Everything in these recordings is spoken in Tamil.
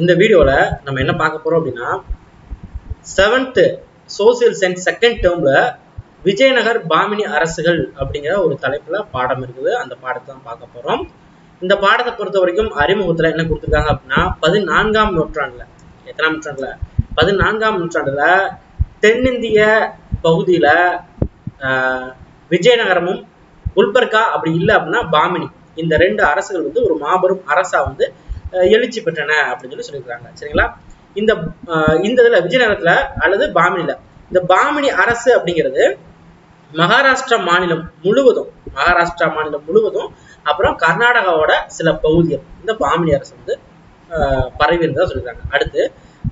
இந்த வீடியோவில் நம்ம என்ன பார்க்க போகிறோம் அப்படின்னா செவன்த்து சோசியல் சயின்ஸ் செகண்ட் டேர்மில் விஜயநகர் பாமினி அரசுகள் அப்படிங்கிற ஒரு தலைப்பில் பாடம் இருக்குது. அந்த பாடத்தை தான் பார்க்க போகிறோம் இந்த பாடத்தை பொறுத்த வரைக்கும் அறிமுகத்தில் என்ன கொடுத்துருக்காங்க அப்படின்னா பதினான்காம் நூற்றாண்டில் எத்தனாம் நூற்றாண்டில்? பதினான்காம் நூற்றாண்டில் தென்னிந்திய பகுதியில் விஜயநகரமும் குல்பர்கா அப்படி இல்லை அப்படின்னா பாமினி. இந்த ரெண்டு அரசுகள் வந்து ஒரு மாபெரும் அரசா வந்து எழுச்சி பெற்றன அப்படின்னு சொல்லி சொல்லியிருக்காங்க சரிங்களா? இந்த இந்த இதுல விஜயநகரத்துல அல்லது பாமினியில் இந்த பாமினி அரசு அப்படிங்கிறது மகாராஷ்டிரா மாநிலம் முழுவதும் மகாராஷ்டிரா மாநிலம் முழுவதும் அப்புறம் கர்நாடகாவோட சில பகுதிகள் இந்த பாமினி அரசு வந்து பரவி இருந்ததா சொல்லியிருக்காங்க. அடுத்து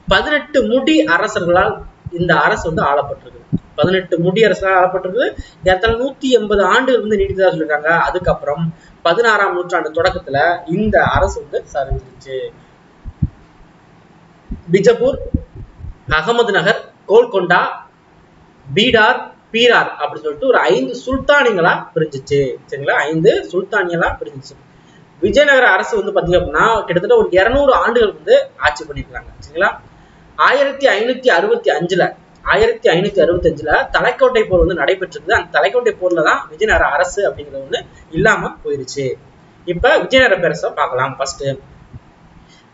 பதினெட்டு முடி அரசர்களால் இந்த அரசு வந்து ஆளப்பட்டிருக்கு. பதினெட்டு முடி அரசர்களால் ஆளப்பட்டிருக்கு. ஏறத்தாழ நூத்தி எண்பது ஆண்டுகள் வந்து நீடித்ததா சொல்லியிருக்காங்க. அதுக்கப்புறம் பதினாறாம் நூற்றாண்டு தொடக்கத்துல இந்த அரசு வந்து சரிஞ்சிருச்சு பிஜப்பூர் அகமது நகர் கோல்கொண்டா பீடார் பீரார் அப்படின்னு சொல்லிட்டு ஒரு ஐந்து சுல்தானிகளா பிரிஞ்சிச்சு. சரிங்களா? ஐந்து சுல்தானிகளா பிரிஞ்சிச்சு. விஜயநகர அரசு வந்து பாத்தீங்க அப்படின்னா கிட்டத்தட்ட ஒரு இருநூறு ஆண்டுகள் வந்து ஆட்சி பண்ணிருக்காங்க சரிங்களா? ஆயிரத்தி ஐநூத்தி அறுபத்தி அஞ்சுல ஆயிரத்தி ஐநூத்தி அறுபத்தி அஞ்சுல தலைக்கோட்டை போர் வந்து நடைபெற்றிருந்தது அந்த தலைக்கோட்டை போர்ல தான் விஜயநகர அரசு அப்படிங்கிறது ஒண்ணு இல்லாம போயிருச்சு. இப்ப விஜயநகர பேரரசை பார்க்கலாம் ஃபர்ஸ்ட்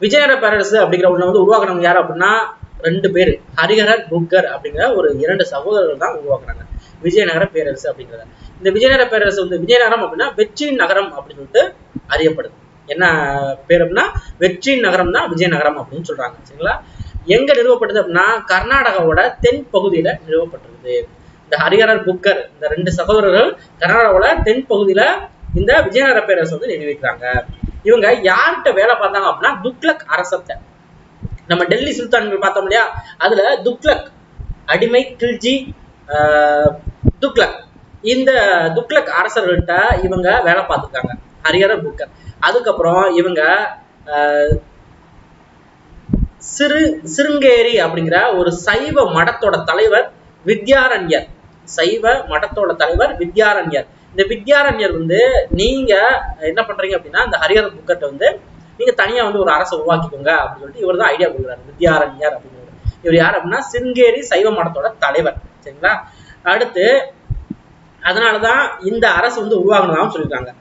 விஜயநகர பேரரசு அப்படிங்கிற ஒண்ணு வந்து உருவாக்குறவங்க யாரு அப்படின்னா ரெண்டு பேர். ஹரிஹரர் புக்கர் அப்படிங்கிற ஒரு இரண்டு சகோதரர்கள் தான் உருவாக்குறாங்க. விஜயநகர பேரரசு அப்படிங்கிறத. இந்த விஜயநகர பேரரசு வந்து விஜயநகரம் அப்படின்னா வெற்றியின் நகரம் அப்படின்னு சொல்லிட்டு அறியப்படுது. என்ன பேர் அப்படின்னா வெற்றியின் நகரம் தான் விஜயநகரம் அப்படின்னு சொல்றாங்க. சரிங்களா? எங்க நிறுவப்பட்டது அப்படின்னா கர்நாடகாவோட தென் பகுதியில நிறுவப்பட்டிருக்குது இந்த ஹரிஹரர் புக்கர் இந்த ரெண்டு சகோதரர்கள் கர்நாடகாவோட தென் பகுதியில இந்த விஜயநகர பேரரசு வந்து நிறுவிக்கிறாங்க இவங்க யார்கிட்ட வேலை பார்த்தாங்க அப்படின்னா துக்லக் அரசத்தை நம்ம டெல்லி சுல்தான்கள் பார்த்தோம் இல்லையா? அதுல துக்லக் அடிமை கில்ஜி ஆஹ், இந்த துக்லக் அரசர்கள்ட்ட இவங்க வேலை பார்த்துருக்காங்க ஹரிஹரர் புக்கர். அதுக்கப்புறம் இவங்க ஆஹ், சிறு சிருங்கேரி அப்படிங்கிற ஒரு சைவ மடத்தோட தலைவர் வித்யாரண்யர். சைவ மடத்தோட தலைவர் வித்யாரண்யர். இந்த வித்யாரண்யர் வந்து நீங்க என்ன பண்றீங்க அப்படின்னா இந்த ஹரிஹரன் புக்கட்டை வந்து நீங்க தனியா வந்து ஒரு அரசை உருவாக்கிக்கோங்க அப்படின்னு சொல்லிட்டு இவர் தான் ஐடியா கொடுக்குறாரு வித்யாரண்யர் அப்படிங்கிறது இவர் யார் அப்படின்னா சிருங்கேரி சைவ மடத்தோட தலைவர். சரிங்களா? அடுத்து அதனாலதான் இந்த அரசு வந்து உருவாகணும்னு சொல்லியிருக்காங்க.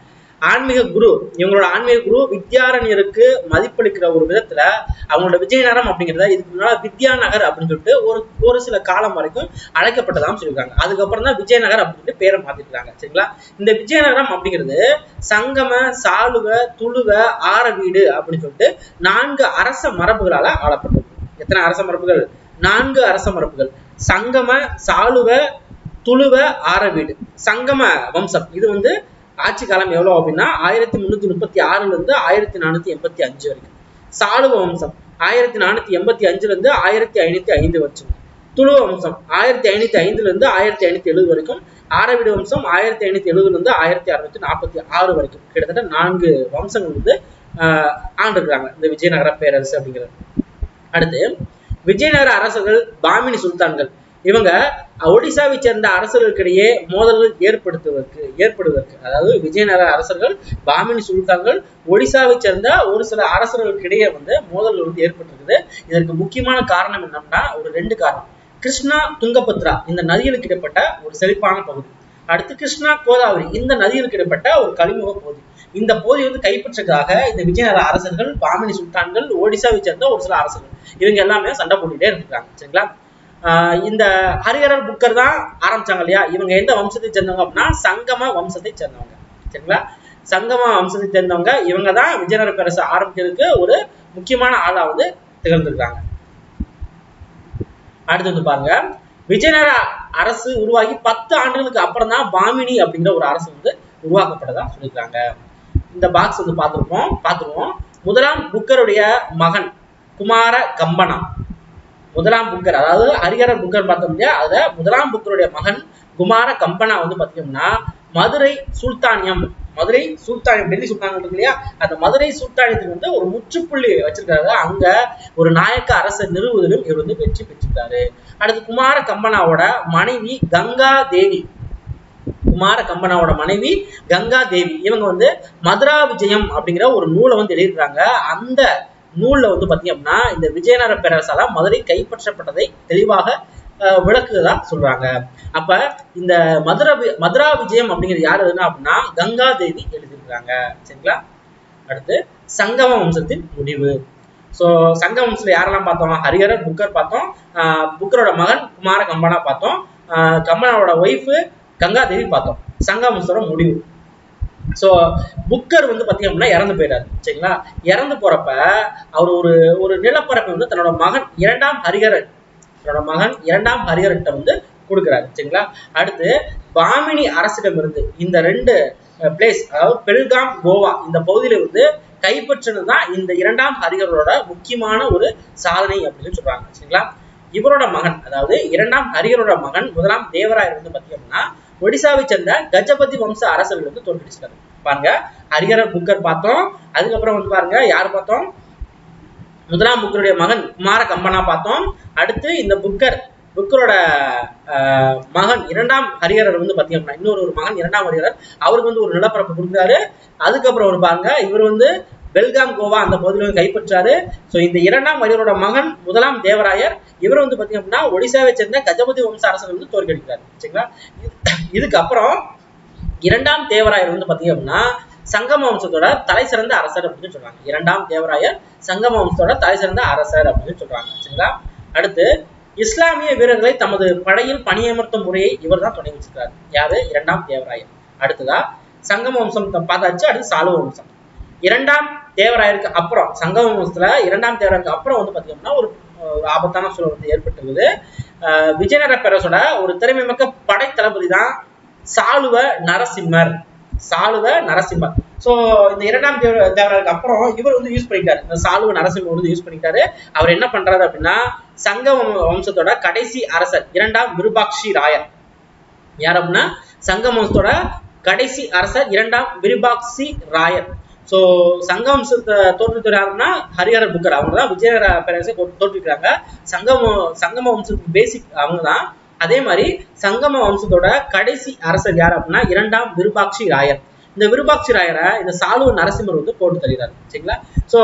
ஆன்மீக குரு இவங்களோட ஆன்மீக குரு வித்யாரண்யருக்கு மதிப்பளிக்கிற ஒரு விதத்துல அவங்களோட விஜயநகரம் அப்படிங்கிறத இதுக்கு முன்னால வித்யாநகர் அப்படின்னு சொல்லிட்டு ஒரு ஒரு சில காலம் வரைக்கும் அழைக்கப்பட்டதாகவும் சொல்லியிருக்காங்க. அதுக்கப்புறம் தான் விஜயநகர் அப்படின்னு பேரை மாத்திருக்காங்க. சரிங்களா? இந்த விஜயநகரம் அப்படிங்கிறது சங்கம சாலுவ துளுவ ஆரவீடு அப்படின்னு சொல்லிட்டு நான்கு அரச மரபுகளால ஆளப்பட்டது. எத்தனை அரச மரபுகள்? நான்கு அரச மரபுகள். சங்கம சாலுவ துளுவ ஆரவீடு. சங்கம வம்சம். இது வந்து ஆட்சி காலம் எவ்வளவு அப்படின்னா ஆயிரத்தி முன்னூத்தி முப்பத்தி ஆறுல இருந்து ஆயிரத்தி நானூத்தி எண்பத்தி அஞ்சு வரைக்கும். சாளுவ வம்சம் ஆயிரத்தி நானூத்தி எண்பத்தி அஞ்சுல இருந்து ஆயிரத்தி ஐநூத்தி ஐந்து வரைக்கும். துளுவ வம்சம் ஆயிரத்தி ஐநூத்தி ஐந்துல இருந்து ஆயிரத்தி ஐநூத்தி எழுபது வரைக்கும். ஆரவிட வம்சம் ஆயிரத்தி ஐநூத்தி எழுபதுல இருந்து ஆயிரத்தி அறுநூத்தி நாற்பத்தி ஆறு வரைக்கும். கிட்டத்தட்ட நான்கு வம்சங்கள் வந்து ஆஹ் ஆண்டிருக்கிறாங்க. இந்த விஜயநகர பேரரசு அப்படிங்கிறது. அடுத்து விஜயநகர அரசர்கள் பாமினி சுல்தான்கள் இவங்க ஒடிசாவை சேர்ந்த அரசர்களுக்கிடையே மோதல்கள் ஏற்படுத்துவதற்கு ஏற்படுவதற்கு. அதாவது விஜயநகர அரசர்கள் பாமினி சுல்தான்கள் ஒடிசாவை சேர்ந்த ஒரு சில அரசர்களுக்கிடையே வந்து மோதல்கள் வந்து ஏற்பட்டிருக்குது. இதற்கு முக்கியமான காரணம் என்னன்னா ஒரு ரெண்டு காரணம். கிருஷ்ணா துங்கபத்ரா இந்த நதிகளுக்கு இடப்பட்ட ஒரு செழிப்பான பகுதி. அடுத்து கிருஷ்ணா கோதாவரி இந்த நதிகளுக்கு இடப்பட்ட ஒரு கழிமுக பகுதி. இந்த போதி வந்து கைப்பற்றதுக்காக இந்த விஜயநகர அரசர்கள் பாமினி சுல்தான்கள் ஒடிசாவை சேர்ந்த ஒரு சில அரசர்கள் இவங்க எல்லாமே சண்டை போட்டுட்டே இருந்திருக்காங்க. சரிங்களா? இந்த ஹரிஹரன் புக்கர் தான் ஆரம்பிச்சாங்க இல்லையா? இவங்க எந்த வம்சத்தை சேர்ந்தவங்க அப்படின்னா சங்கம வம்சத்தை சேர்ந்தவங்க. சரிங்களா? சங்கம வம்சத்தை சேர்ந்தவங்க. இவங்க தான் விஜயநகர பேரரசு ஆரம்பிக்கிறதுக்கு ஒரு முக்கியமான ஆளா வந்து திகழ்ந்திருக்காங்க. அடுத்து வந்து பாருங்க. விஜயநகர அரசு உருவாகி பத்து ஆண்டுகளுக்கு அப்புறம் தான் பாமினி அப்படிங்கிற ஒரு அரசு வந்து உருவாக்கப்பட்டதா சொல்லியிருக்காங்க. இந்த பாக்ஸ் வந்து பார்த்துருப்போம். பார்த்துருவோம். முதலாம் புக்கருடைய மகன் குமார கம்பனா முதலாம் புக்கர் அதாவது ஹரிஹரர் புக்கர் பார்த்தோம் இல்லையா? அதை முதலாம் புக்கருடைய மகன் குமார கம்பனா வந்து பாத்தீங்கன்னா மதுரை சுல்தானியம் மதுரை சுல்தானியம் டெல்லி சுல்தானம் இருக்கு இல்லையா? அந்த மதுரை சுல்தானியத்துக்கு வந்து ஒரு முற்றுப்புள்ளி வச்சிருக்காரு. அங்க ஒரு நாயக்க அரசர் நிறுவுவதிலும் இவர் வந்து வெற்றி பெற்றிருக்காரு. அடுத்து குமார கம்பனாவோட மனைவி கங்கா தேவி. குமார கம்பனாவோட மனைவி கங்கா தேவி. இவங்க வந்து மதுரா விஜயம் அப்படிங்கிற ஒரு நூலை வந்து எழுதியிருக்காங்க. அந்த நூல்ல வந்து பாத்தீங்க அப்படின்னா இந்த விஜயநகர பேரரசால மதுரை கைப்பற்றப்பட்டதை தெளிவாக விளக்குதா சொல்றாங்க. அப்ப இந்த மதுரை மதுரா விஜயம் அப்படிங்கிறது யாரு எழுதுனா அப்படின்னா கங்கா தேவி எழுதியிருக்கிறாங்க சரிங்களா? அடுத்து சங்கம வம்சத்தின் முடிவு. ஸோ சங்க வம்சத்துல யாரெல்லாம் பார்த்தோம்? ஹரிஹரர் புக்கர் பார்த்தோம். ஆஹ் புக்கரோட மகன் குமார கம்பனா பார்த்தோம். ஆஹ் கம்பனோட ஒய்ஃபு கங்காதேவி பார்த்தோம். சங்க வம்சத்தோட முடிவு. ஸோ புக்கர் வந்து பார்த்தீங்க அப்படின்னா இறந்து போயிட்டார். சரிங்களா? இறந்து போறப்ப அவர் ஒரு ஒரு நிலப்பரப்பை வந்து தன்னோட மகன் இரண்டாம் ஹரிஹரன் தன்னோட மகன் இரண்டாம் ஹரிஹரன்ட்ட வந்து கொடுக்குறாரு. சரிங்களா? அடுத்து பாமினி அரசிடமிருந்து இந்த ரெண்டு பிளேஸ் அதாவது பெல்காம் கோவா இந்த பகுதியில வந்து கைப்பற்றினது தான் இந்த இரண்டாம் ஹரிகரோட முக்கியமான ஒரு சாதனை அப்படின்னு சொல்றாங்க. சரிங்களா? இவரோட மகன் அதாவது இரண்டாம் ஹரிஹரோட மகன் முதலாம் தேவராயர் வந்து பார்த்தீங்கன்னா ஒடிசாவை சேர்ந்த கஜபதி வம்ச அரசர்கள் வந்து தோற்கடிச்சிட்டாரு பாருங்க ஹரிஹரர் புக்கர் பார்த்தோம். அதுக்கப்புறம் வந்து பாருங்க யார் பார்த்தோம்? முதலாம் புக்கருடைய மகன் குமார கம்பனா பார்த்தோம். அடுத்து இந்த புக்கர் புக்கரோட மகன் இரண்டாம் ஹரிஹரர் வந்து பார்த்தீங்கன்னா இன்னொரு ஒரு மகன் இரண்டாம் ஹரிஹரர் அவருக்கு வந்து ஒரு நிலப்பரப்பு கொடுக்குறாரு. அதுக்கப்புறம் ஒரு பாருங்க இவர் வந்து பெல்காம் கோவா அந்த பகுதியிலும் கைப்பற்றாரு. ஸோ இந்த இரண்டாம் ஹரிஹரோட மகன் முதலாம் தேவராயர் இவர் வந்து பாத்தீங்க அப்படின்னா ஒடிசாவை சேர்ந்த கஜபதி வம்ச அரசன் வந்து தோற்கடிக்கிறார். சரிங்களா? இதுக்கப்புறம் இரண்டாம் தேவராயர் வந்து பார்த்தீங்க அப்படின்னா சங்கம வம்சத்தோட தலை சிறந்த அரசர் அப்படின்னு சொல்றாங்க. இரண்டாம் தேவராயர் சங்கம வம்சத்தோட தலை சிறந்த அரசர் அப்படின்னு சொல்றாங்க. சரிங்களா? அடுத்து இஸ்லாமிய வீரர்களை தமது படையில் பணியமர்த்தும் முறையை இவர் தான் தொடங்கி வச்சிருக்காரு. யாரு? இரண்டாம் தேவராயர். அடுத்ததா சங்கம வம்சம் பார்த்தாச்சு அடுத்து சாலுவ வம்சம். இரண்டாம் தேவராயருக்கு அப்புறம் சங்கமத்துல இரண்டாம் தேவராயருக்கு அப்புறம் வந்து பாத்தீங்கன்னா ஒரு ஒரு ஆபத்தான சூழல் வந்து ஏற்பட்டுருக்குது ஆஹ் விஜயநகர பேரரசோட ஒரு திறமைமிக்க படை தளபதி தான் சாலுவ நரசிம்மர். சாலுவ நரசிம்மர். சோ இந்த இரண்டாம் தேவ தேவராயருக்கு அப்புறம் இவர் வந்து யூஸ் பண்ணிட்டாரு இந்த சாலுவ நரசிம்மர் வந்து யூஸ் பண்ணிட்டாரு அவர் என்ன பண்றாரு அப்படின்னா சங்க வம்சத்தோட கடைசி அரசர் இரண்டாம் விருபாக்ஷி ராயர். யார் அப்படின்னா சங்க வம்சத்தோட கடைசி அரசர் இரண்டாம் விருபாக்சி ராயர். ஸோ சங்கவம்சத்தை தோற்றுவித்தவர் யாருன்னா ஹரிஹர புக்கர். அவங்க தான் விஜயநகர பேரரசை தோற்றுக்கிறாங்க தோற்றுவிக்கிறாங்க. சங்கம சங்கம வம்சத்துக்கு பேசிக் அவங்க தான் அதே மாதிரி சங்கம வம்சத்தோட கடைசி அரசர் யார் அப்படின்னா இரண்டாம் விருபாட்சி ராயர். இந்த விருபாட்சி ராயரை இந்த சாலுவ நரசிம்மர் வந்து போட்டு தருகிறார் சரிங்களா? ஸோ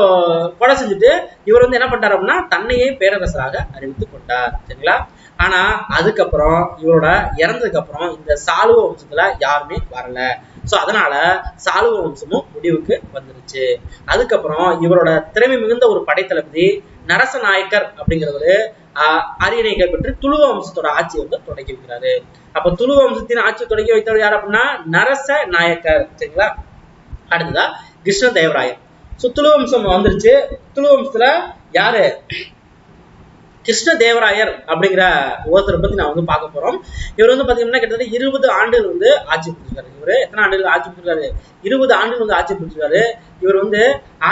கொலை செஞ்சுட்டு இவர் வந்து என்ன பண்றாரு அப்படின்னா தன்னையே பேரரசராக அறிவித்து கொண்டார். சரிங்களா? ஆனா அதுக்கப்புறம் இவரோட இறந்ததுக்கு அப்புறம் இந்த சாலுவ வம்சத்துல யாருமே வரல. சோ அதனால சாளுவ வம்சமும் முடிவுக்கு வந்துருச்சு. அதுக்கப்புறம் இவரோட திறமை மிகுந்த ஒரு படைத்தளபதி நரசநாயக்கர் அப்படிங்கிறவரு அரியணை கைப்பற்றி துளுவ வம்சத்தோட ஆட்சியை வந்து தொடங்கி வைக்கிறாரு. அப்ப துளுவ வம்சத்தின் ஆட்சியை தொடங்கி வைத்தவர் யார் அப்படின்னா நரச நாயக்கர் சரிங்களா? அடுத்ததா கிருஷ்ண தேவராயர் சோ துளு வம்சம் வந்துருச்சு. துளு வம்சத்துல யாரு? கிருஷ்ண தேவராயர் அப்படிங்கிற ஒருத்தரை பத்தி நான் வந்து பார்க்க போறோம். இவர் வந்து பாத்தீங்கன்னா கிட்டத்தட்ட இருபது ஆண்டுகள் வந்து ஆட்சி புரிஞ்சிருக்காரு. இவர் எத்தனை ஆண்டுகள் ஆட்சி புரிஞ்சிருக்காரு? இருபது ஆண்டுகள் வந்து ஆட்சி புரிஞ்சிருக்காரு. இவர் வந்து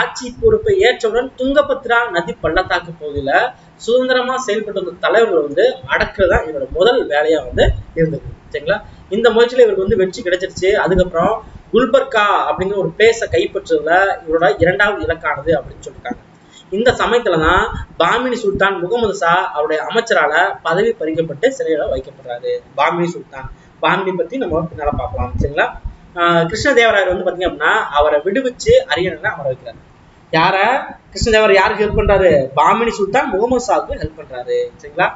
ஆட்சி பொறுப்பை ஏற்றவுடன் துங்கபத்ரா நதி பள்ளத்தாக்கு பகுதியில சுதந்திரமா செயல்பட்டு வந்த தலைவர்கள் வந்து அடக்குறதா இவரோட முதல் வேலையா வந்து இருந்தது. சரிங்களா? இந்த முயற்சியில இவருக்கு வந்து வெற்றி கிடைச்சிருச்சு. அதுக்கப்புறம் குல்பர்கா அப்படிங்கிற ஒரு பிளேஸை கைப்பற்றுறதுல இவரோட இரண்டாவது இலக்கானது அப்படின்னு சொல்லியிருக்காங்க இந்த சமயத்துல தான் பாமினி சுல்தான் முகமது ஷா அவருடைய அமைச்சரால பதவி பறிக்கப்பட்டு சிறையில வைக்கப்படுறாரு. பாமினி சுல்தான். பாமினி பத்தி நம்ம பின்னால பார்க்கலாம். சரிங்களா? கிருஷ்ணதேவராயர் வந்து பாத்தீங்க அப்படின்னா அவரை விடுவிச்சு அரியணை அமர வைக்கிறாரு. யார? கிருஷ்ணதேவர் யாருக்கு ஹெல்ப் பண்றாரு? பாமினி சுல்தான் முகமது ஷாவுக்கு ஹெல்ப் பண்றாரு. சரிங்களா?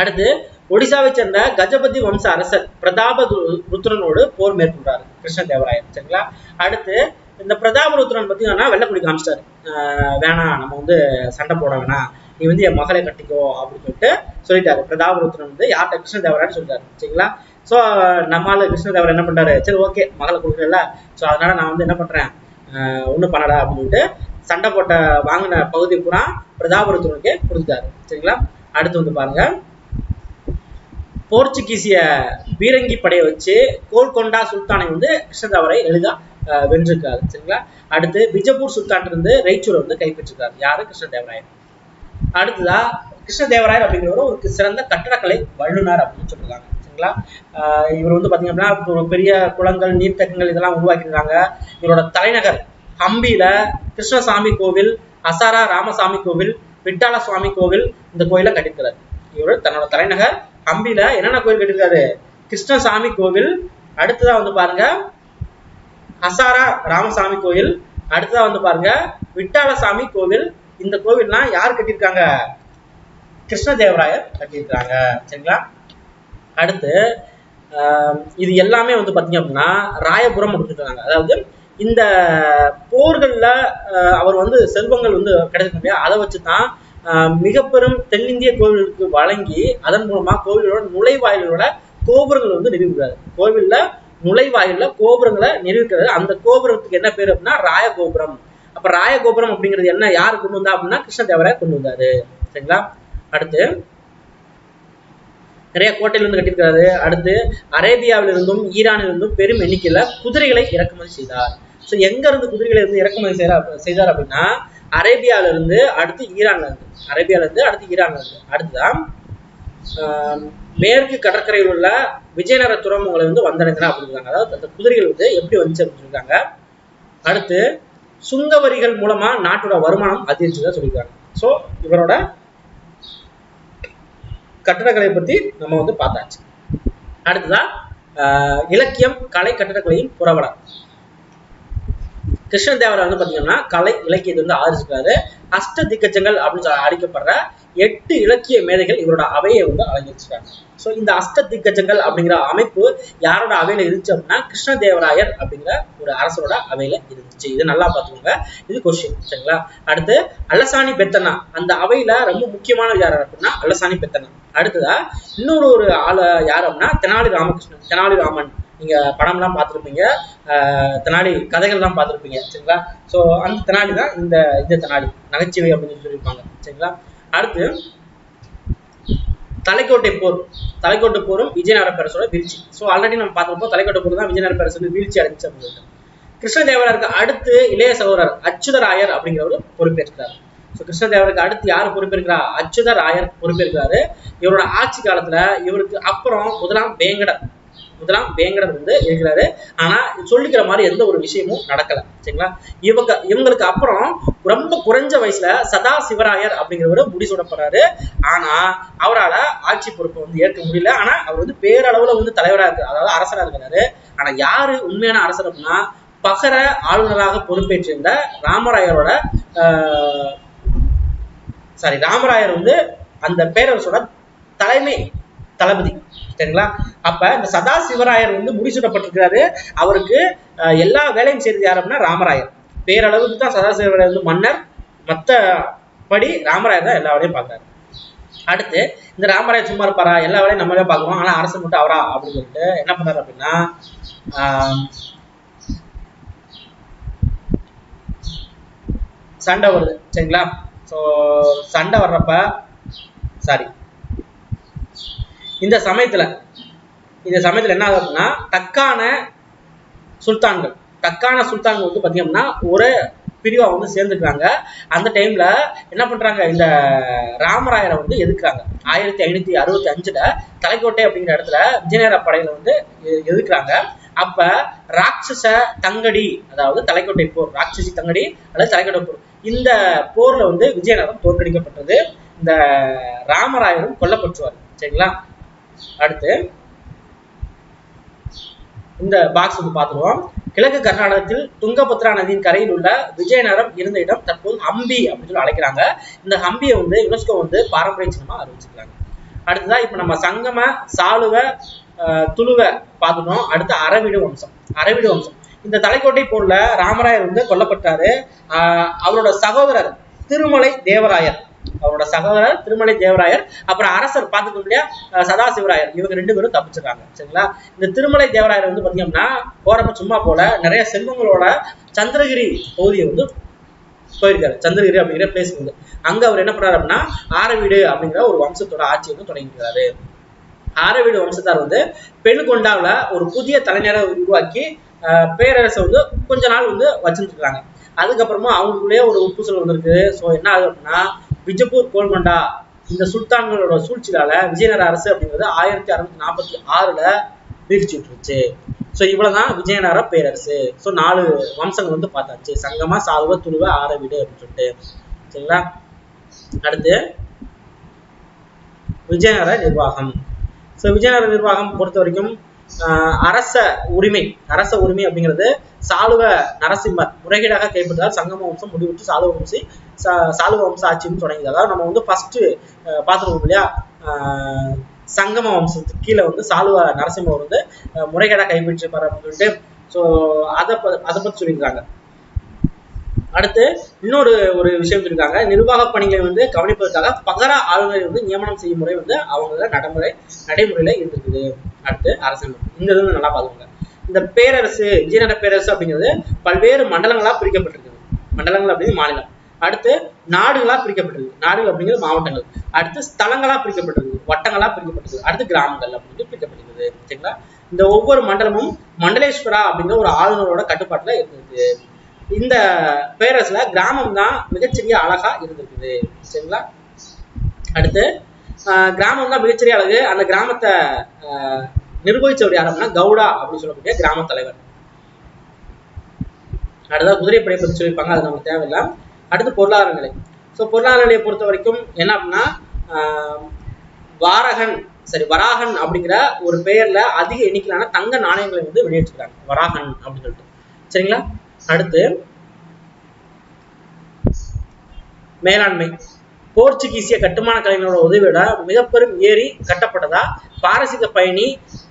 அடுத்து ஒடிசாவை சேர்ந்த கஜபதி வம்ச அரசர் பிரதாப ருத்ரனோடு போர் மேற்கொண்டாரு கிருஷ்ணதேவராயர். சரிங்களா? அடுத்து இந்த பிரதாபருத்ரன் பார்த்தீங்கன்னா வெள்ளக்குடி காமிச்சிட்டாரு. ஆஹ் வேணாம் நம்ம வந்து சண்டை போட வேணாம். நீ வந்து என் மகளை கட்டிக்கோ அப்படின்னு சொல்லிட்டு சொல்லிட்டாரு. பிரதாபருத்ரன் வந்து யார்கிட்ட கிருஷ்ணதேவரான்னு சொல்லிட்டாரு. சரிங்களா? ஸோ நம்மால கிருஷ்ணதேவர் என்ன பண்றாரு? சரி ஓகே மகளை கொடுக்கல ஸோ அதனால நான் வந்து என்ன பண்றேன்? ஒன்றும் பண்ணடா அப்படின்னு சொல்லிட்டு சண்டை போட்ட வாங்கின பகுதி பூரா பிரதாபருத்ரனுக்கு கொடுத்துட்டாரு. சரிங்களா? அடுத்து வந்து பாருங்க. போர்ச்சுகீசிய பீரங்கி படையை வச்சு கோல்கொண்டா சுல்தானை வந்து கிருஷ்ணதேவரை எளிதாக வென்றிருக்காரு சரிங்களா? அடுத்து பிஜப்பூர் சுல்தான் இருந்து ரைச்சூரை வந்து கைப்பற்றிருக்காரு. யாரு? கிருஷ்ணதேவராயர் அடுத்ததா கிருஷ்ணதேவராயர் அப்படிங்கிறவர் ஒரு சிறந்த கட்டடக்கலை வல்லுநர் அப்படின்னு சொல்லியிருக்காங்க சரிங்களா? இவர் வந்து பாத்தீங்க அப்படின்னா பெரிய குளங்கள் நீர்த்தகங்கள் இதெல்லாம் உருவாக்கியிருக்காங்க. இவரோட தலைநகர் ஹம்பியில கிருஷ்ணசாமி கோவில் அசாரா ராமசாமி கோவில் விட்டால சுவாமி கோவில் இந்த கோயிலை கட்டியிருக்கிறார். இவர் தன்னோட தலைநகர் ஹம்பியில என்னென்ன கோயில் கட்டியிருக்காரு? கிருஷ்ணசாமி கோவில். அடுத்ததா வந்து பாருங்க ஹசாரா ராமசாமி கோயில். அடுத்ததா வந்து பாருங்க விட்டாலசாமி கோவில். இந்த கோவில்லாம் யார் கட்டியிருக்காங்க? கிருஷ்ணதேவராயர் கட்டியிருக்காங்க சரிங்களா? அடுத்து ஆஹ் இது எல்லாமே வந்து பார்த்தீங்க அப்படின்னா ராயபுரம் அப்படின்னு அதாவது இந்த போர்கள்ல அவர் வந்து செல்வங்கள் வந்து கிடைச்சிருக்க முடியாது அதை வச்சு தான் மிக பெரும் தென்னிந்திய கோவிலுக்கு வழங்கி அதன் மூலமா கோவிலோட நுழைவாயிலோட கோபுரங்கள் வந்து நிறுவுகிறாரு கோவில்ல நுழைவாயில கோபுரங்களை நிறுவிக்கிறது. அந்த கோபுரத்துக்கு என்ன பேர் அப்படின்னா ராயகோபுரம். அப்ப ராயகோபுரம் அப்படிங்கிறது என்ன? யார் கொண்டு வந்தா அப்படின்னா கிருஷ்ணதேவராய கொண்டு வந்தாரு. சரிங்களா? அடுத்து நிறைய கோட்டையில இருந்து கட்டியிருக்காரு. அடுத்து அரேபியாவில இருந்தும் ஈரானில் இருந்தும் பெரும் எண்ணிக்கையில குதிரைகளை இறக்குமதி செய்தார். ஸோ எங்க இருந்து குதிரைகளை இருந்து இறக்குமதி செய்யறார் செய்தார் அப்படின்னா அரேபியால இருந்து அடுத்து ஈரான்ல இருந்து. அரேபியால இருந்து அடுத்து ஈரான்ல இருந்து. அடுத்துதான் மேற்கு கடற்கரையில் உள்ள விஜயநகர துறைமுகங்களை வந்து வந்தடைந்தன அப்படிங்கிறாங்க அதாவது அந்த குதிரைகள் வந்து எப்படி வந்துச்சு அப்படின்னு சொல்லியிருக்காங்க. அடுத்து சுங்க வரிகள் மூலமா நாட்டோட வருமானம் அதிகரிச்சதா சொல்லியிருக்காங்க. ஸோ இவரோட கட்டடக்கலை பத்தி நம்ம வந்து பார்த்தாச்சு. அடுத்ததா ஆஹ் இலக்கியம் கலை கட்டடக்கலையின் கிருஷ்ண தேவரா வந்து பாத்தீங்கன்னா கலை இலக்கியத்தை வந்து ஆதரிச்சிருக்காரு. அஷ்ட திக்கச்சங்கள் அப்படின்னு சொல்ல அழைக்கப்படுற எட்டு இலக்கிய மேதைகள் இவரோட அவையை வந்து அலங்கரிச்சிருக்காங்க. ஸோ இந்த அஷ்ட திக்கஜங்கள் அப்படிங்கிற அமைப்பு யாரோட அவையில இருந்துச்சு அப்படின்னா கிருஷ்ணதேவராயர் அப்படிங்கிற ஒரு அரசரோட அவையில இருந்துச்சு. இது நல்லா பார்த்துக்கோங்க. இது கொஸ்டின் சரிங்களா? அடுத்து அல்லசாணி பெத்தனா. அந்த அவையில ரொம்ப முக்கியமான யார் அப்படின்னா அல்லசாணி பெத்தனா. அடுத்ததா இன்னொரு ஒரு ஆளு யார் அப்படின்னா தெனாலி ராமகிருஷ்ணன் தெனாலி ராமன். நீங்க படம்லாம் பார்த்துருப்பீங்க. ஆஹ் தெனாலி கதைகள்லாம் பார்த்துருப்பீங்க சரிங்களா? ஸோ அந்த தெனாலி தான் இந்த இந்த தெனாலி. நகைச்சுவை அப்படின்னு சொல்லியிருப்பாங்க சரிங்களா? அடுத்து தலைக்கோட்டை போர். தலைக்கோட்டை போரும் விஜயநகர பேரரசோட வீழ்ச்சி. ஸோ ஆல்ரெடி நம்ம பார்த்துருப்போம் தலைக்கோட்டை போர் தான் விஜயநகர பேரரசு வந்து வீழ்ச்சி அடைஞ்சு அப்படின்னு கிருஷ்ண தேவராருக்கு அடுத்து இளைய சகோதரர் அச்சுதராயர் அப்படிங்கிறவர் பொறுப்பேற்கிறார். ஸோ கிருஷ்ணதேவருக்கு அடுத்து யார் பொறுப்பேற்கிறா அச்சுதராயர் பொறுப்பேற்கிறாரு. இவரோட ஆட்சி காலத்துல இவருக்கு அப்புறம் முதலாம் வேங்கடர் முதலாம் வேங்கடம் வந்து இருக்கிறாரு ஆனா சொல்லிக்கிற மாதிரி எந்த ஒரு விஷயமும் நடக்கல. சரிங்களா? இவங்க இவங்களுக்கு அப்புறம் ரொம்ப குறைஞ்ச வயசுல சதா சிவராயர் அப்படிங்கிறவரு முடிசூடப்படுறாரு ஆனா அவரால ஆட்சி பொறுப்பை வந்து ஏற்க முடியல. ஆனா அவர் வந்து பேரளவுல வந்து தலைவரா இருக்கு அதாவது அரசரா இருக்கிறாரு ஆனா யாரு உண்மையான அரசர் அப்படின்னா பகர ஆளுநராக பொறுப்பேற்றிருந்த ராமராயரோட சாரி ராமராயர் வந்து அந்த பேரரசோட தலைமை தளபதி. சரிங்களா? அப்ப இந்த சதா சிவராயர் வந்து முடிசூடப்பட்டிருக்கிறாரு அவருக்கு எல்லா வேலையும் செய்தது யார் அப்படின்னா ராமராயர். பேரளவுக்கு தான் சதா சிவராயர் வந்து மன்னர். மற்ற படி ராமராயர் தான் எல்லா வேலையும் பார்க்கறாரு அடுத்து இந்த ராமராயர் சும்மா இருப்பாரா? எல்லா வேலையும் நம்மளே பார்க்குறோம் ஆனால் அரசு மட்டும் அவரா? அப்படின்னு சொல்லிட்டு என்ன பண்ணாரு அப்படின்னா சண்டை வருது. சரிங்களா? ஸோ சண்டை வர்றப்ப சாரி இந்த சமயத்துல இந்த சமயத்துல என்ன ஆகுது அப்படின்னா தக்கான சுல்தான்கள் தக்கான சுல்தான்கள் வந்து பாத்தீங்கன்னா ஒரு பிரிவா வந்து சேர்ந்துக்கிறாங்க. அந்த டைம்ல என்ன பண்றாங்க இந்த ராமராயரை வந்து எதிர்க்கிறாங்க. ஆயிரத்தி ஐநூத்தி அறுபத்தி அஞ்சுல தலைக்கோட்டை அப்படிங்கிற இடத்துல விஜயநகர படையில வந்து எ- எதிர்க்கிறாங்க. அப்ப ராட்சச தங்கடி அதாவது தலைக்கோட்டை போர் ராட்சசி தங்கடி அல்லது தலைக்கோட்டை போர். இந்த போர்ல வந்து விஜயநகரம் தோற்கடிக்கப்பட்டது. இந்த ராமராயரும் கொல்லப்பட்டுவார் சரிங்களா? அடுத்து இந்த பாக்ஸ் வந்து பார்த்துருவோம். கிழக்கு கர்நாடகத்தில் துங்கபத்ரா நதியின் கரையில் உள்ள விஜயநகரம் இருந்த இடம் தற்போது ஹம்பி அப்படின்னு சொல்லி அழைக்கிறாங்க. இந்த ஹம்பியை வந்து யுனெஸ்கோ வந்து பாரம்பரிய சின்னமாக அறிவிச்சிருக்காங்க. அடுத்ததா இப்ப நம்ம சங்கம சாளுவ துளுவ பார்த்துட்டோம். அடுத்து அறவீடு வம்சம் அறவீடு வம்சம். இந்த தலைக்கோட்டை போல ராமராயர் வந்து கொல்லப்பட்டாரு. ஆஹ் அவரோட சகோதரர் திருமலை தேவராயர். அவரோட சகோதரர் திருமலை தேவராயர் அப்புறம் அரசர் பார்த்துக்க முடியா சதாசிவராயர். இவங்க ரெண்டு பேரும் தப்பிச்சிருக்காங்க சரிங்களா? இந்த திருமலை தேவராயர் வந்து பார்த்தீங்கன்னா போறப்ப சும்மா போல நிறைய செல்வங்களோட சந்திரகிரி பகுதியை வந்து போயிருக்காரு. சந்திரகிரி அப்படிங்கிற பிளேஸ் வந்து. அங்க அவர் என்ன பண்றாரு அப்படின்னா ஆரவீடு அப்படிங்கிற ஒரு வம்சத்தோட ஆட்சி வந்து தொடங்கிருக்காரு ஆரவீடு வம்சத்தார் வந்து பெண்கொண்டாவில் ஒரு புதிய தலைநரை உருவாக்கி ஆஹ் பேரரசை வந்து கொஞ்ச நாள் வந்து வச்சுருக்காங்க அதுக்கப்புறமா அவங்களுக்குள்ளேயே ஒரு உப்புசல் வந்திருக்கு. ஸோ என்ன ஆகுது அப்படின்னா விஜப்பூர் கோல்கொண்டா இந்த சுல்தான்களோட சூழ்ச்சியால விஜயநகர அரசு அப்படிங்கிறது ஆயிரத்தி அறுநூத்தி நாற்பத்தி ஆறுல வீழ்ச்சி விட்டுருச்சு. ஸோ இவ்வளவுதான் விஜயநகர பேரரசு. ஸோ நாலு வம்சங்கள் வந்து பார்த்தாச்சு. சங்கமா சாதுவ துருவ ஆரவீடு அப்படின்னு சொல்லிட்டு. சரிங்களா? அடுத்து விஜயநகர நிர்வாகம். ஸோ விஜயநகர நிர்வாகம் பொறுத்த வரைக்கும் அரச உரிமை அரச உரிமை அப்படிங்கிறது சாலுவ நரசிம்மர் முறைகேடாக கைப்பற்றால் சங்கம வம்சம் முடிவுற்று சாலுவ வம்சி சா- வம்ச ஆட்சியும் தொடங்கியது. அதாவது நம்ம வந்து ஃபர்ஸ்ட் பார்த்துருக்கோம் இல்லையா? ஆஹ் சங்கம வம்சத்துக்கு கீழே வந்து சாலுவ நரசிம்மர் வந்து முறைகேடாக கைப்பற்றி அப்படின்னு சொல்லிட்டு ஸோ அதை அதை பத்தி சொல்லியிருக்காங்க. அடுத்து இன்னொரு ஒரு விஷயம் சொல்லியிருக்காங்க. நிர்வாக பணிகளை வந்து கவனிப்பதற்காக பகர ஆளுநரை வந்து நியமனம் செய்யும் முறை வந்து அவங்கள நடைமுறை நடைமுறையில இருந்திருக்குது. அடுத்து அரசாங்கம் இந்த இது நல்லா பாத்துக்கோங்க இந்த பேரரசு விஜயநகர பேரரசு அப்படிங்கிறது பல்வேறு மண்டலங்களா பிரிக்கப்பட்டிருக்குது. மண்டலங்கள் அப்படின்னு மாநிலம். அடுத்து நாடுகளா பிரிக்கப்பட்டிருக்கு நாடுகள் அப்படிங்கிறது மாவட்டங்கள். அடுத்து ஸ்தலங்களா பிரிக்கப்பட்டிருக்கு வட்டங்களா பிரிக்கப்பட்டிருக்கு அடுத்து கிராமங்கள் அப்படின்னு பிரிக்கப்பட்டிருக்குது. சரிங்களா? இந்த ஒவ்வொரு மண்டலமும் மண்டலேஸ்வரா அப்படிங்கிற ஒரு ஆளுநரோட கட்டுப்பாட்டுல இருந்திருக்கு இந்த பேரரசுல கிராமம் தான் மிகச்சிறிய அழகா இருந்திருக்குது. சரிங்களா? அடுத்து கிராமம் தான் மிகச்சிறிய அழகு. அந்த கிராமத்தை ஆஹ் நிர்வகிச்சவர் யார் அப்படின்னா கவுடா அப்படின்னு சொல்லக்கூடிய கிராம தலைவர். அடுத்தது குதிரைப்படை பற்றி சொல்லியிருப்பாங்க அது நமக்கு தேவையில்லை. அடுத்து பொருளாதார நிலை. ஸோ பொருளாதார நிலையை பொறுத்த வரைக்கும் என்ன அப்படின்னா ஆஹ் வாரகன் சரி வராகன் அப்படிங்கிற ஒரு பெயர்ல அதிக எண்ணிக்கையிலான தங்க நாணயங்களை வந்து வெளியிட்டிருக்காங்க வராகன் அப்படின்னு சொல்லிட்டு. சரிங்களா? அடுத்து மேலாண்மை. போர்ச்சுகீசிய கட்டுமான கலைஞரோட உதவியோட மிகப்பெரும் ஏரி கட்டப்பட்டதா பாரசீக பயணி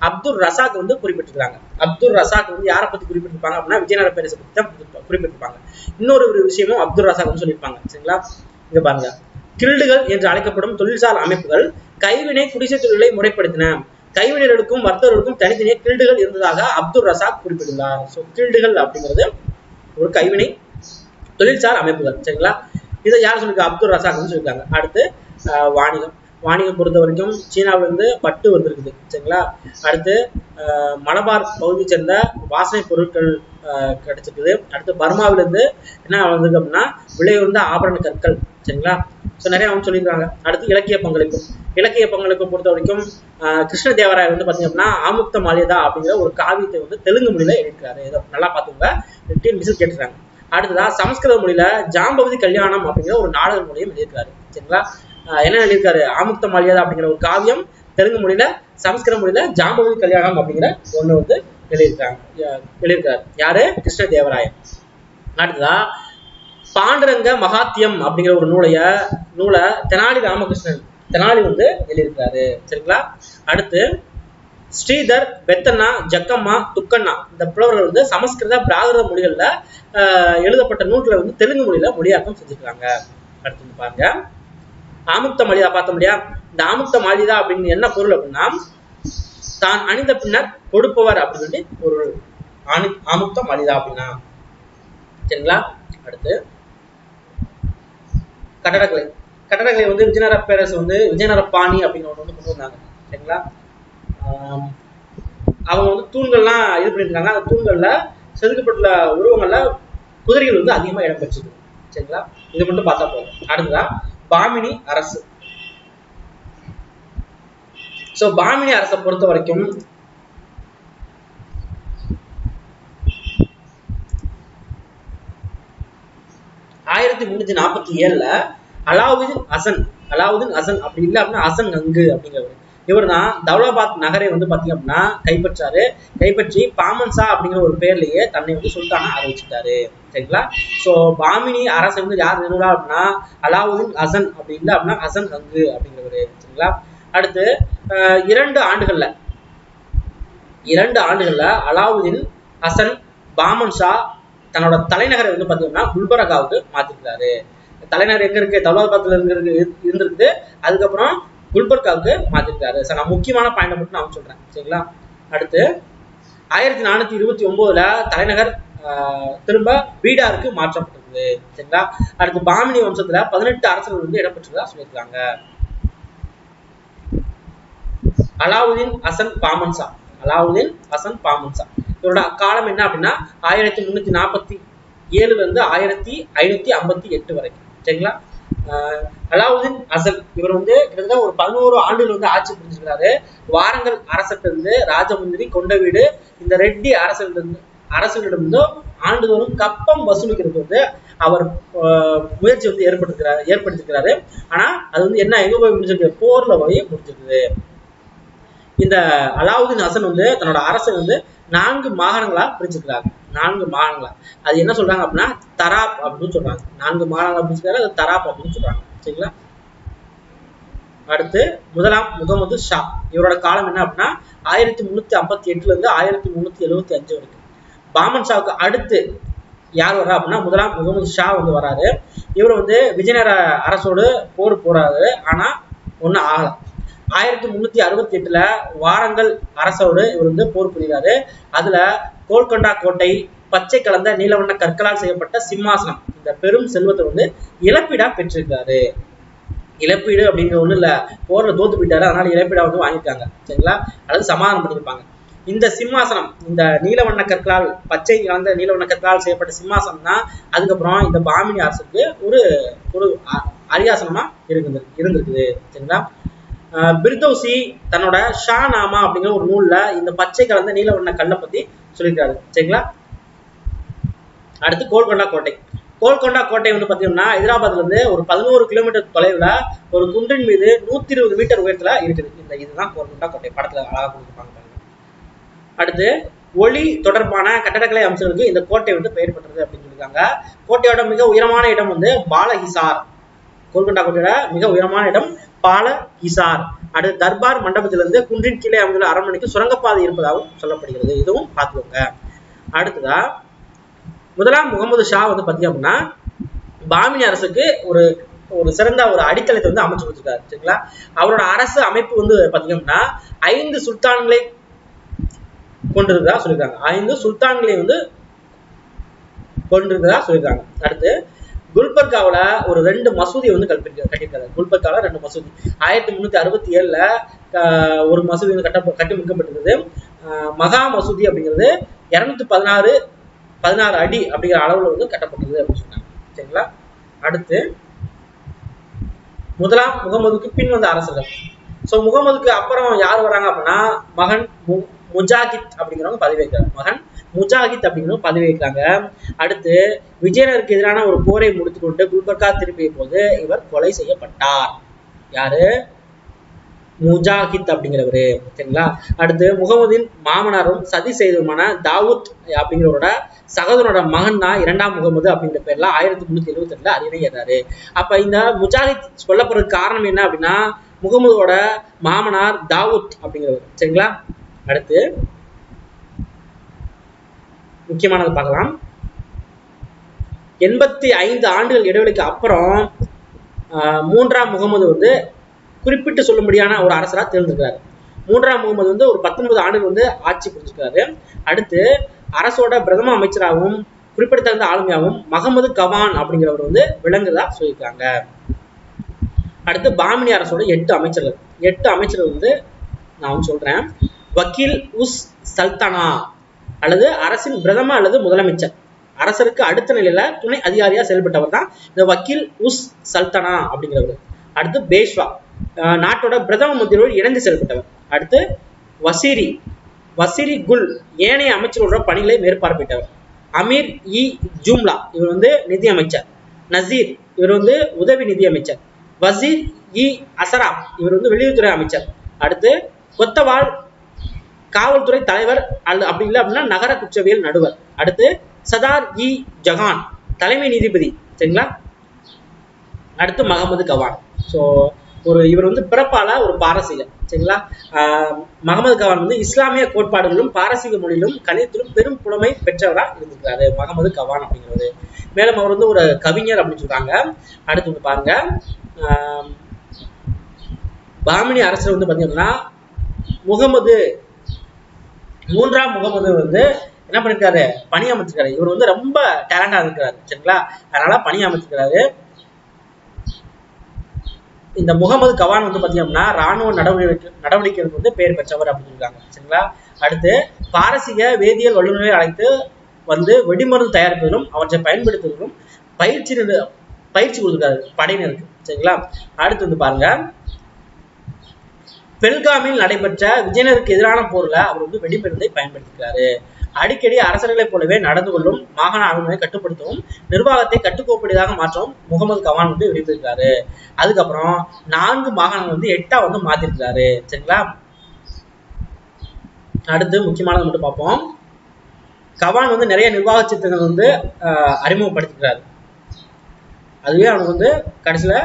அப்துல் ரசாக் வந்து குறிப்பிட்டிருக்காங்க. அப்துல் ரசாக் வந்து யாரை பத்தி குறிப்பிட்டிருப்பாங்க அப்படின்னா விஜயநகர பேரரசை பத்தி தான் குறிப்பிட்டிருப்பாங்க. இன்னொரு ஒரு விஷயமும் அப்துல் ரசாக் வந்து சொல்லியிருப்பாங்க. சரிங்களா? இங்க பாருங்க. கில்டுகள் என்று அழைக்கப்படும் தொழில்சார் அமைப்புகள் கைவினை குடிசை தொழிலை முறைப்படுத்தின. கைவினைகளுக்கும் வர்த்தகர்களுக்கும் தனித்தனியே கில்டுகள் இருந்ததாக அப்துல் ரசாக் குறிப்பிட்டுள்ளார். ஸோ கில்டுகள் அப்படிங்கிறது ஒரு கைவினை தொழில்சார் அமைப்புகள் சரிங்களா? இதை யார் சொல்லியிருக்கா அப்துல் ரசாக்னு சொல்லியிருக்காங்க அடுத்து வாணிகம். வாணிகம் பொறுத்த வரைக்கும் சீனாவுலேருந்து பட்டு வந்திருக்குது சரிங்களா? அடுத்து மலபார் பகுதியை சேர்ந்த வாசனை பொருட்கள் கிடைச்சிருக்குது. அடுத்து பர்மாவிலேருந்து என்ன வந்திருக்கு அப்படின்னா விலை உயர்ந்த ஆபரண கற்கள் சரிங்களா? ஸோ நிறைய அவங்க சொல்லியிருக்காங்க. அடுத்து இலக்கிய பங்களிப்பு. இலக்கிய பங்களிப்பு பொறுத்த வரைக்கும் ஆஹ், கிருஷ்ணதேவராயர் வந்து பார்த்தீங்க அப்படின்னா ஆமுக்த மாலியதா அப்படிங்கிற ஒரு காவியத்தை வந்து தெலுங்கு மொழியில எழுதியிருக்காரு இதை நல்லா பார்த்துங்க மிசில் கேட்டுருக்காங்க. அடுத்ததா சமஸ்கிருத மொழியில ஜாம்பவதி கல்யாணம் அப்படிங்கிற ஒரு நாடக மொழியும் எழுதியிருக்காரு சரிங்களா? என்ன எழுதியிருக்காரு? ஆமுக்த மாலியதா அப்படிங்கிற ஒரு காவியம் தெலுங்கு மொழியில சமஸ்கிருத மொழியில ஜாம்பவதி கல்யாணம் அப்படிங்கிற ஒண்ணு வந்து எழுதியிருக்காங்க. எழுதியிருக்காரு. யாரு? கிருஷ்ண தேவராயன் அடுத்ததா பாண்டரங்க மகாத்தியம் அப்படிங்கிற ஒரு நூலைய நூலை தெனாலி ராமகிருஷ்ணன் தெனாலி வந்து எழுதியிருக்காரு சரிங்களா? அடுத்து ஸ்ரீதர் பெத்தண்ணா ஜக்கம்மா துக்கண்ணா. இந்த புலவர்கள் வந்து சமஸ்கிருத பிராகிருத மொழிகளில் எழுதப்பட்ட நூல்களை வந்து தெலுங்கு மொழியில மொழியாக்கம் செஞ்சுருக்காங்க அடுத்து பாருங்க. ஆமுக்த மலிதா பார்த்த முடியா இந்த ஆமுக்த மாலிதா அப்படின்னு என்ன பொருள் அப்படின்னா தான் அணிந்த பின்னர் கொடுப்பவர் அப்படின்னு சொல்லி பொருள் ஆணி ஆமுக்த மலிதா அப்படின்னா. சரிங்களா? அடுத்து கட்டடக்கலை. கட்டடக்கலை வந்து விஜயநகர பேரரசு வந்து விஜயநகர பாணி அப்படின்னு ஒன்று வந்து கொண்டு வந்தாங்க சரிங்களா அவங்க வந்து தூண்கள்லாம் இது பண்ணியிருக்காங்க. அந்த தூண்கள்ல செதுக்கப்பட்டுள்ள உருவங்கள்ல குதிரைகள் வந்து அதிகமா இடம் பெற்றிருக்கு. சரிங்களா? இது மட்டும் பார்த்தா போதும். அடுத்ததா பாமினி அரசு. சோ பாமினி அரசை பொறுத்த வரைக்கும் ஆயிரத்தி முன்னூத்தி நாற்பத்தி ஏழுல அலாவுதீன் ஹசன் அலாவுதீன் ஹசன் அப்படி இல்லை அப்படின்னா ஹசன் அங்கு அப்படிங்கிறவர். இவர் தான் தௌலாபாத் நகரை வந்து பார்த்தீங்க அப்படின்னா கைப்பற்றாரு. கைப்பற்றி பாமன்சா அப்படிங்கிற ஒரு பேர்லயே தன்னை வந்து சுல்தானா அறிவிச்சுட்டாரு. சரிங்களா? சோ பாமினி அரசு வந்து யார் நிறுவனா அப்படின்னா அலாவுதீன் ஹசன் அப்படி இல்லை அப்படின்னா ஹசன் கங்கு அப்படிங்கிறவரு. சரிங்களா? அடுத்து இரண்டு ஆண்டுகள்ல இரண்டு ஆண்டுகள்ல அலாவுதீன் ஹசன் பாமன் ஷா தன்னோட தலைநகரை வந்து பார்த்தீங்கன்னா குல்பரகாவுக்கு மாத்திருக்காரு. தலைநகர் எங்க இருக்கு? தௌலாபாத்ல இருந்து இருந்திருக்கு அதுக்கப்புறம் குல்பர்காவுக்கு மாத்திருக்காரு. சார் நான் முக்கியமான பாயிண்ட் மட்டும் நான் சொல்றேன். சரிங்களா? அடுத்து ஆயிரத்தி நானூத்தி இருபத்தி ஒன்பதுல தலைநகர் திரும்ப பீடாருக்கு மாற்றப்பட்டிருக்குது சரிங்களா? அடுத்து பாமினி வம்சத்துல பதினெட்டு அரசர்கள் வந்து இடம்பெற்றதா சொல்லியிருக்காங்க. அலாவுதீன் ஹசன் பாமன்சா அலாவுதீன் ஹசன் பாமன்சா இவரோட காலம் என்ன அப்படின்னா ஆயிரத்தி முன்னூத்தி நாற்பத்தி ஏழுல இருந்து ஆயிரத்தி ஐநூத்தி ஐம்பத்தி எட்டு வரைக்கும். சரிங்களா? அலாவுதீன் அசல் இவர் வந்து கிட்டத்தட்ட ஒரு பதினோரு ஆண்டுகள் வந்து ஆட்சி புரிஞ்சிருக்காரு வாரங்கல் அரசிலிருந்து ராஜமுந்திரி கொண்ட வீடு இந்த ரெட்டி அரசிலிருந்து இருந்து ஆண்டுதோறும் கப்பம் வசூலிக்கிறது வந்து அவர் ஆஹ், முயற்சி வந்து ஏற்படுத்துகிறார் ஏற்படுத்திருக்கிறாரு. ஆனா அது வந்து என்ன எங்க போய் முடிஞ்சிருக்கு? போர்ல போய் முடிஞ்சிருக்குது. இந்த அலாவுதீன் ஹசன் வந்து தன்னோட அரசை வந்து நான்கு மாகாணங்களா பிரிச்சிருக்கிறாங்க நான்கு மாகாணங்களா. அது என்ன சொல்றாங்க அப்படின்னா தராப் அப்படின்னு சொல்றாங்க. நான்கு மாகாணங்களா பிரிச்சிருக்காரு அது தராப் அப்படின்னு சொல்றாங்க. சரிங்களா? அடுத்து முதலாம் முகமது ஷா. இவரோட காலம் என்ன அப்படின்னா ஆயிரத்தி முன்னூத்தி ஐம்பத்தி எட்டுல இருந்து ஆயிரத்தி முன்னூத்தி எழுபத்தி அஞ்சு வரைக்கும். பாமன் ஷாவுக்கு அடுத்து யார் வர்றா அப்படின்னா முதலாம் முகமது ஷா வந்து வராரு இவர் வந்து விஜயநகர அரசோடு போர் போறாரு. ஆனா ஒன்றும் ஆகலாம் ஆயிரத்தி முன்னூத்தி அறுபத்தி எட்டுல வாரங்கல் அரசோடு இவர் வந்து போர் புரிகிறாரு. அதுல கோல்கொண்டா கோட்டை பச்சை கலந்த நீலவண்ண கற்களால் செய்யப்பட்ட சிம்மாசனம் இந்த பெரும் செல்வத்தை வந்து இழப்பீடா பெற்றிருக்காரு. இழப்பீடு அப்படிங்கிற ஒண்ணு இல்ல. போர்ல தோத்து போயிட்டாரு அதனால இழப்பீடா வந்து வாங்கியிருக்காங்க. சரிங்களா? அல்லது சமாதானம் பண்ணியிருப்பாங்க. இந்த சிம்மாசனம் இந்த நீலவண்ண கற்களால் பச்சை கலந்த நீலவண்ண கற்களால் செய்யப்பட்ட சிம்மாசனம் தான் அதுக்கப்புறம் இந்த பாமினி அரசுக்கு ஒரு ஒரு அ- அரியாசனமா இருக்குது இருந்திருக்குது. சரிங்களா? பிர்தௌசி தன்னோட ஷா நாமா அப்படிங்கிற ஒரு நூல்ல இந்த பச்சை கலந்த நீலவண்ண கல்லை பத்தி சொல்லியிருக்காரு. சரிங்களா? அடுத்து கோல்கொண்டா கோட்டை. கோல்கொண்டா கோட்டை வந்து பாத்தீங்கன்னா ஹைதராபாத்ல இருந்து ஒரு பதினோரு கிலோமீட்டர் தொலைவுல ஒரு குன்றின் மீது நூத்தி இருபது மீட்டர் உயரத்துல இருக்குது. இந்த இதுதான் கோல்கொண்டா கோட்டை. படத்துல அழகாக கொடுத்துருப்பாங்க அடுத்து ஒளி தொடர்பான கட்டடக்கலை அம்சங்களுக்கு இந்த கோட்டை வந்து பெயர் பெற்றது அப்படின்னு சொல்லியிருக்காங்க. கோட்டையோட மிக உயரமான இடம் வந்து பாலஹிசார். கோல்கொண்டா கோட்டையோட மிக உயரமான இடம் பாலஹிசார் அடுத்து தர்பார் மண்டபத்திலிருந்து குன்றின் கீழே அமைந்துள்ள அரண்மனைக்கு சுரங்கப்பாதை இருப்பதாகவும் சொல்லப்படுகிறது. இதுவும் பார்த்துக்கோங்க. அடுத்ததா முதலாம் முகமது ஷா வந்து பார்த்தீங்க அப்படின்னா பாமினி அரசுக்கு ஒரு ஒரு சிறந்த ஒரு அடித்தளத்தை வந்து அமைச்சு கொடுத்துருக்காரு. சரிங்களா? அவரோட அரசு அமைப்பு வந்து பார்த்தீங்க அப்படின்னா ஐந்து சுல்தான்களை கொண்டிருக்கிறதா சொல்லியிருக்காங்க. ஐந்து சுல்தான்களை வந்து கொண்டிருக்கிறதா சொல்லியிருக்காங்க. அடுத்து குல்பர்காவில் ஒரு ரெண்டு மசூதியை வந்து கல்பிக்க கட்டியிருக்காரு. குல்பர்காவில் ரெண்டு மசூதி. ஆயிரத்தி முன்னூத்தி அறுபத்தி ஏழுல ஒரு மசூதி வந்து கட்ட கட்டி முடிக்கப்பட்டிருந்தது. மகா மசூதி அப்படிங்கிறது இருநூத்தி பதினாறு பதினாறு அடி அப்படிங்கிற அளவுல வந்து கட்டப்பட்டது அப்படின்னு சொன்னாங்க. சரிங்களா? அடுத்து முதலாம் முகமதுக்கு பின் வந்த அரசர்கள். ஸோ முகமதுக்கு அப்புறம் யார் வராங்க அப்படின்னா மகன் மு- அப்படிங்கிறவங்க பதவி வைக்கிறார் மகன் முஜாஹித் அப்படிங்கிறவங்க பதவி வைக்கிறாங்க அடுத்து விஜயனருக்கு எதிரான ஒரு போரை முடித்துக்கொண்டு குல்பர்கா திரும்பிய போது இவர் கொலை செய்யப்பட்டார். யாரு? முஜாஹித் அப்படிங்கிறவரு. சரிங்களா? அடுத்து முகமதின் மாமனாரும் சதி செய்தவருமான தாவூத் அப்படிங்கிறவரோட சகோதரனோட மகன் தான் இரண்டாம் முகமது அப்படிங்கிற பேர்ல ஆயிரத்தி முன்னூத்தி எழுபத்தி ரெண்டுல அரியணை அப்ப இந்த முஜாஹித் சொல்லப்படுறதுக்கு காரணம் என்ன அப்படின்னா முகமதோட மாமனார் தாவூத் அப்படிங்கிறவர். சரிங்களா? அடுத்து முக்கியமானது பார்க்கலாம். எண்பத்தி ஐந்து ஆண்டுகள் இடைவெளிக்கு அப்புறம் ஆஹ், மூன்றாம் முகமது வந்து குறிப்பிட்டு சொல்லும்படியான ஒரு அரசரா தேர்ந்தெடுக்கிறாரு. மூன்றாம் முகமது வந்து ஒரு பத்தொன்பது ஆண்டுகள் வந்து ஆட்சி புரிஞ்சிருக்காரு அடுத்து அரசோட பிரதம அமைச்சராகவும் குறிப்பிடத்தகுந்த ஆளுமையாகவும் மகமது கவான் அப்படிங்கிறவர் வந்து விளங்குதா சொல்லியிருக்காங்க. அடுத்து பாமினி அரசோட எட்டு அமைச்சர்கள். எட்டு அமைச்சர்கள் வந்து நான் சொல்றேன். வக்கீல் உஸ் சல்தனா அல்லது அரசின் பிரதம அல்லது முதலமைச்சர். அரசருக்கு அடுத்த நிலையில துணை அதிகாரியா செயல்பட்டவர் தான் இந்த வக்கீல் உஸ் சல்தனா அப்படிங்கிறவர். அடுத்து பேஷ்வா. நாட்டோட பிரதம மந்திரியோடு இணைந்து செயல்பட்டவர். அடுத்து வசீரி. வசீரி குல் ஏனைய அமைச்சர்களோட பணிகளை மேற்பார்ப்பிட்டவர் அமீர் இ. ஜூம்லா இவர் வந்து நிதி அமைச்சர் நசீர் இவர் வந்து உதவி நிதி அமைச்சர் வசீர் இ. அசரா இவர் வந்து வெளியுறவுத்துறை அமைச்சர். அடுத்து கொத்தவால் காவல்துறை தலைவர் அல்ல அப்படி இல்லை அப்படின்னா நகர குற்றவியல் நடுவர். அடுத்து சதார் இ. ஜஹான் தலைமை நீதிபதி. சரிங்களா? அடுத்து மகமது கவான். ஸோ ஒரு இவர் வந்து பிறப்பால ஒரு பாரசீகம் சரிங்களா? மகமது கவான் வந்து இஸ்லாமிய கோட்பாடுகளிலும் பாரசீக மொழியிலும் கணிதத்திலும் பெரும் புலமை பெற்றவரா இருந்திருக்கிறாரு மகமது கவான் அப்படிங்கிறது. மேலும் அவர் வந்து ஒரு கவிஞர் அப்படின்னு சொல்றாங்க. அடுத்து வந்து பாருங்க ஆஹ் பாமினி அரசர் வந்து பாத்தீங்கன்னா முகமது மூன்றாம் முகமது வந்து என்ன பண்ணிருக்காரு? பணி அமைச்சிருக்காரு. இவர் வந்து ரொம்ப டேலண்டா இருக்கிறாரு. சரிங்களா? அதனால பணி அமைச்சிருக்கிறாரு. இந்த முகமது கவான் வந்து பாத்தீங்கன்னா ராணுவ நடவடிக்கை நடவடிக்கைகளுக்கு வந்து பெயர் பெற்றவர் அப்படின்னு இருக்காங்க சரிங்களா? அடுத்து பாரசீக வேதியியல் வல்லுநரை அழைத்து வந்து வெடிமருந்து தயாரிப்பதிலும் அவற்றை பயன்படுத்துவதிலும் பயிற்சி பயிற்சி கொடுத்துருக்காரு. படையினருக்கு. சரிங்களா? அடுத்து வந்து பாருங்க. பெல்காமில் நடைபெற்ற விஜயனருக்கு எதிரான போர்ல அவர் வந்து வெடிமருந்தை பயன்படுத்திருக்காரு அடிக்கடி அரசர்களைப் போலவே நடந்து கொள்ளும் மாகாண ஆளுநரை கட்டுப்படுத்தவும் நிர்வாகத்தை கட்டுக்கோப்படியாக மாற்றவும் முகமது கவான் வந்து விரும்பியிருக்காரு அதுக்கப்புறம் நான்கு மாகாணங்கள் வந்து எட்டா வந்து மாத்திருக்கிறாரு. சரிங்களா? அடுத்து முக்கியமானது மட்டும் பார்ப்போம். கவான் வந்து நிறைய நிர்வாக சித்தங்கள் வந்து ஆஹ், அறிமுகப்படுத்திக்கிறாரு அதுவே அவனுக்கு வந்து கடைசியில்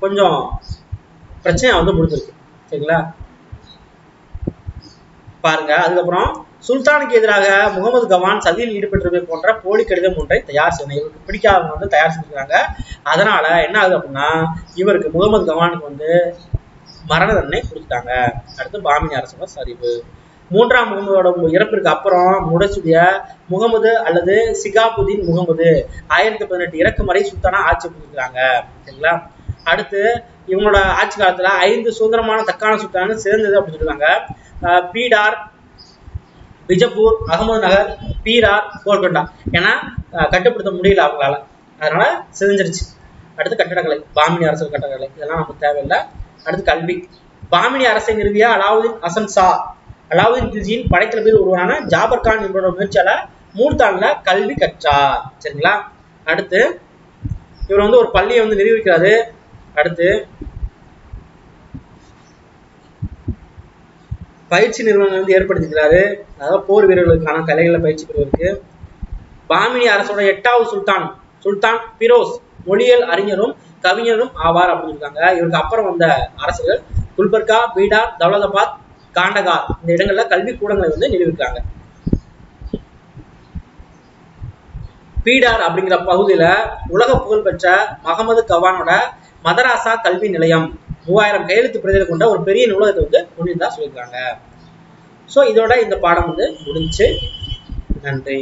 கொஞ்சம் பிரச்சனை வந்து முடிஞ்சிருக்கு. சரிங்களா? பாருங்க. அதுக்கப்புறம் சுல்தானுக்கு எதிராக முகமது கவான் சதியில் ஈடுபட்டிருப்பதை போன்ற போலி கடிதம் ஒன்றை தயார் செய்யணும் இவருக்கு பிடிக்காதவங்க வந்து தயார் செஞ்சுருக்காங்க. அதனால என்ன ஆகுது அப்படின்னா இவருக்கு முகமது கவானுக்கு வந்து மரண தண்டனை கொடுத்துட்டாங்க. அடுத்து பாமினி அரசோட சரிவு. மூன்றாம் முகமதோட இறப்பிற்கு அப்புறம் முடசுடைய முகமது அல்லது சிகாபுதீன் முகமது ஆயிரத்தி பதினெட்டு இறக்கும் வரை சுல்தானா ஆட்சி புரிஞ்சுக்கிறாங்க. சரிங்களா? அடுத்து இவங்களோட ஆட்சி காலத்துல ஐந்து சுதந்திரமான தக்கான சுல்தான் சிறந்தது அப்படின்னு சொல்லியிருக்காங்க பீடார் பிஜப்பூர் அகமது நகர் பீரார் போர்கொண்டா ஏன்னா கட்டுப்படுத்த முடியல அவங்களால. அதனால சிதைஞ்சிருச்சு. அடுத்து கட்டடக்கலை பாமினி அரசு கட்டடக்கலை. இதெல்லாம் நமக்கு தேவையில்லை. அடுத்து கல்வி. பாமினி அரசை நிறுவிய அலாவுதீன் அசன் ஷா. அலாவுதீன் கில்ஜியின் படைத்தளபதியில் ஒருவரான ஜாபர் கான் என்பவரோட முயற்சியால மூர்த்தான்ல கல்வி கற்றார். சரிங்களா? அடுத்து இவர் வந்து ஒரு பள்ளியை வந்து நிரூபிக்கிறாரு. அடுத்து பயிற்சி நிறுவனங்கள் வந்து ஏற்படுத்திக்கிறாரு அதாவது போர் வீரர்களுக்கான கலைகளை பயிற்சி பெறுவதற்கு. பாமினி அரசோட எட்டாவது சுல்தான் சுல்தான் பிரோஸ் மொழியியல் அறிஞரும் கவிஞரும் ஆவார் அப்படின்னு இருக்காங்க இவருக்கு அப்புறம் வந்த அரசுகள் குல்பர்கா பீடார் தௌலதாபாத் காண்டகார் இந்த இடங்கள்ல கல்வி கூடங்களை வந்து நிறுவிருக்காங்க பீடார் அப்படிங்கிற பகுதியில உலக புகழ்பெற்ற மகமது கவானோட மதராசா கல்வி நிலையம் மூவாயிரம் கையெழுத்து பிரதிகளை கொண்ட ஒரு பெரிய நூலகத்தை வந்து கொண்டிருந்தா சொல்லியிருக்காங்க. ஸோ இதோட இந்த பாடம் வந்து முடிஞ்சு. நன்றி.